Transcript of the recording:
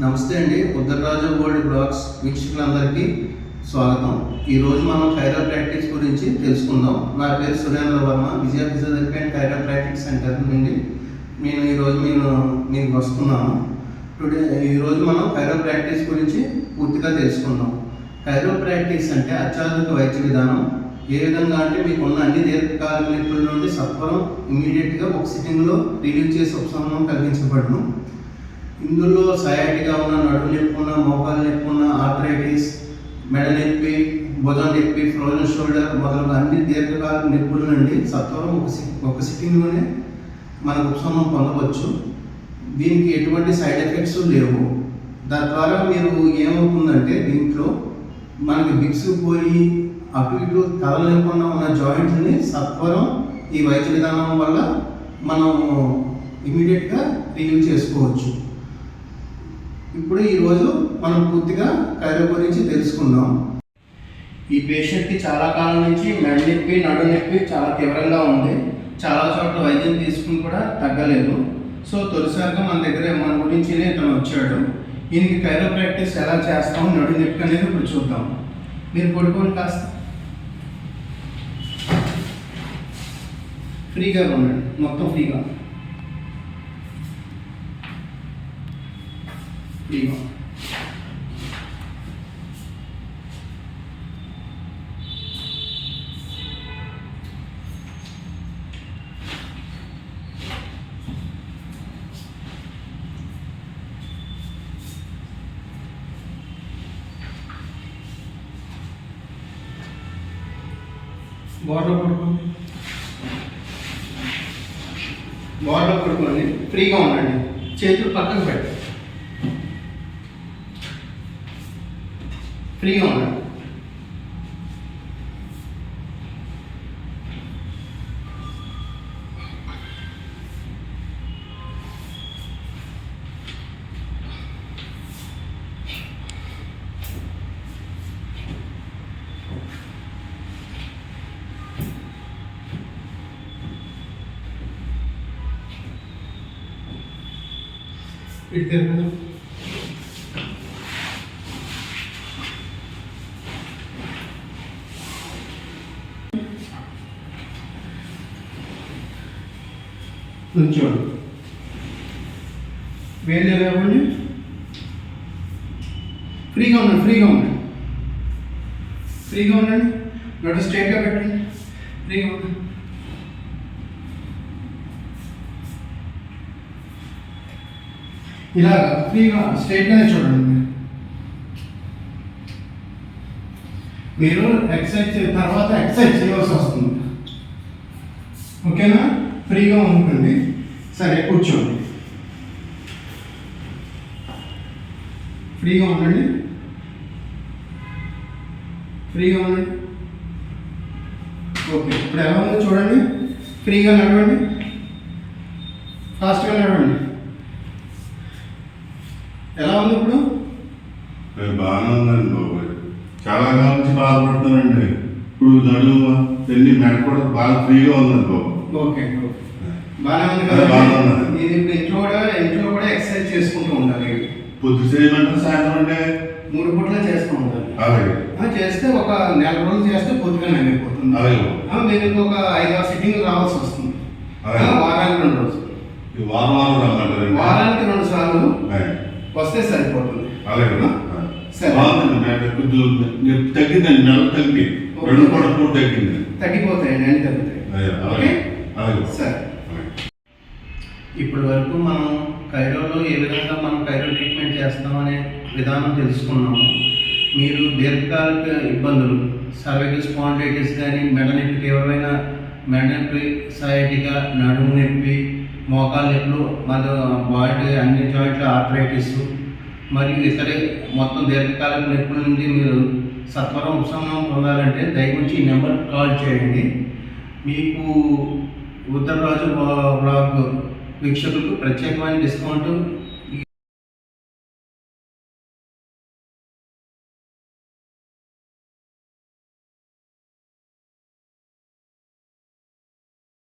నమస్తే అండి. Uttara Raju gold blogs వీక్షకులందరికీ స్వాగతం. ఈరోజు మనం కైరో ప్రాక్టీస్ గురించి తెలుసుకుందాం. నా పేరు Surendra Varma Vijaya physiotherapy and chiro practice centre నుండి నేను ఈరోజు నేను మీకు వస్తున్నాను. టుడే ఈరోజు మనం కైరోప్రాక్టిక్స్ ప్రాక్టీస్ గురించి పూర్తిగా తెలుసుకుందాం. కైరోప్రాక్టిక్స్ ప్రాక్టీస్ అంటే అత్యాధునిక వైద్య విధానం. ఏ విధంగా అంటే మీకున్న అన్ని దీర్ఘకాలిక నొప్పుల నుండి సత్వరం ఇమీడియట్గా ఒక సిట్టింగ్లో రిలీవ్ చేసి ఉపశమనం కలిగించబడను. ఇందులో సయాటిగా ఉన్న నడు నొప్పి ఉన్న మోకాలు నొప్పి ఉన్న ఆర్థరైటిస్ మెడ నొప్పి భుజం నొప్పి ఫ్రోజన్ షోల్డర్ మొదలగు అన్ని దీర్ఘకాల నొప్పుల నుండి సత్వరం ఒక సి ఒక సిట్టింగ్లోనే మనకు ఉపశమనం పొందవచ్చు. దీనికి ఎటువంటి సైడ్ ఎఫెక్ట్స్ లేవు. దాని ద్వారా మీరు ఏమవుతుందంటే దీంట్లో మనకి బిగుసుకుపోయి అటు ఇటు కదలలేకుండా ఉన్న జాయింట్ని సత్వరం ఈ వైద్య విధానం వల్ల మనం ఇమీడియట్గా రిలీవ్ చేసుకోవచ్చు. ఇప్పుడు ఈరోజు మనం పూర్తిగా కైరో గురించి తెలుసుకుందాం. ఈ పేషెంట్కి చాలా కాలం నుంచి మెడ నొప్పి నడు నొప్పి చాలా తీవ్రంగా ఉంది. చాలా చోట్ల వైద్యం తీసుకుని కూడా తగ్గలేదు. సో తొలిసారిగా మన దగ్గర మన గురించి ఇతను వచ్చాడు. ఈయనకి కైరో ప్రాక్టీస్ ఎలా చేస్తాం నడు నొప్పి అనేది ఇప్పుడు చూద్దాం. మీరు పడుకోండి కాస్త. ఫ్రీగా ఉండండి. మొత్తం ఫ్రీగా. ఫ్రీగా బాటిల్ పడుకోండి బాటిల్ పడుకోండి. ఫ్రీగా ఉండండి. చేతులు పక్కకు పెట్టండి. ఫ్రీగా ఉండండి ఇటు తిరగదు నుంచోండి. వేలు లేవండి ఫ్రీగా ఉండండి ఫ్రీగా ఉండండి. ఫ్రీగా ఉండండి. నడు స్ట్రైట్గా పెట్టండి. ఫ్రీగా ఉండండి. ఇలాగ ఫ్రీగా స్ట్రైట్గానే చూడండి మీరు. ఎక్సర్సైజ్ తర్వాత ఎక్సర్సైజ్ చేయవలసి వస్తుంది. ఓకేనా? ఫ్రీగా ఉంటుంది సరే కూర్చోండి. ఫ్రీగా ఉండండి. ఫ్రీగా ఉండండి. ఓకే ఇప్పుడు ఎలా ఉందో చూడండి. ఫ్రీగా నడవండి. ఫాస్ట్గా నడవండి. ఎలా ఉంది ఇప్పుడు? బాగానే ఉందండి బాబు. చాలా కాలం నుంచి బాధపడుతున్నానండి. ఇప్పుడు నడుము పెళ్ళి మెడ కూడా బాగా ఫ్రీగా ఉందండి బాబు. Okay okay. ఇది ఇంట్లో కూడా ఇంట్లో కూడా ఎక్సర్సైజ్ చేసుకుంటూ ఉండాలి. పొద్దు చేయమంటే సాయంత్రం అంటే? మూడు పూట్ల చేస్తూ ఉండాలి. చేస్తే ఒక నెల రోజులు చేస్తే పొద్దుగా అయిపోతుంది. మీరు ఇంకొక ఐదు ఆరు సిట్టింగ్ రావాల్సి వస్తుంది. వారానికి రెండు రోజులు. వారానికి రెండు సార్లు. వస్తే సరిపోతుంది. తగ్గిందండి నెల తగ్గి. రెండు పూట తగ్గింది. తగ్గిపోతాయండి అన్ని తగ్గుతాయి. ఓకే? సరే. ఇప్పటి వరకు మనం కైరోలో ఏ విధంగా మనం కైరో ట్రీట్మెంట్ చేస్తామనే విధానం తెలుసుకున్నాము. మీరు దీర్ఘకాలిక ఇబ్బందులు సర్వైకల్ స్పాండైటిస్ కానీ మెడ నొప్పి తీవ్రమైన మెడ నొప్పి సయాటిగా నడుము నొప్పి మోకాలు నొప్పులు మరియు బాడీ అన్ని జాయింట్ల ఆర్థరైటిస్ మరియు ఇతర మొత్తం దీర్ఘకాలిక నొప్పుల నుండి మీరు సత్వరం ఉపశమనం పొందాలంటే దయవుంచి ఈ నెంబర్కి కాల్ చేయండి. మీకు ఉత్తరరాజు బ్లాగ్ వీక్షకులకు ప్రత్యేకమైన డిస్కౌంట్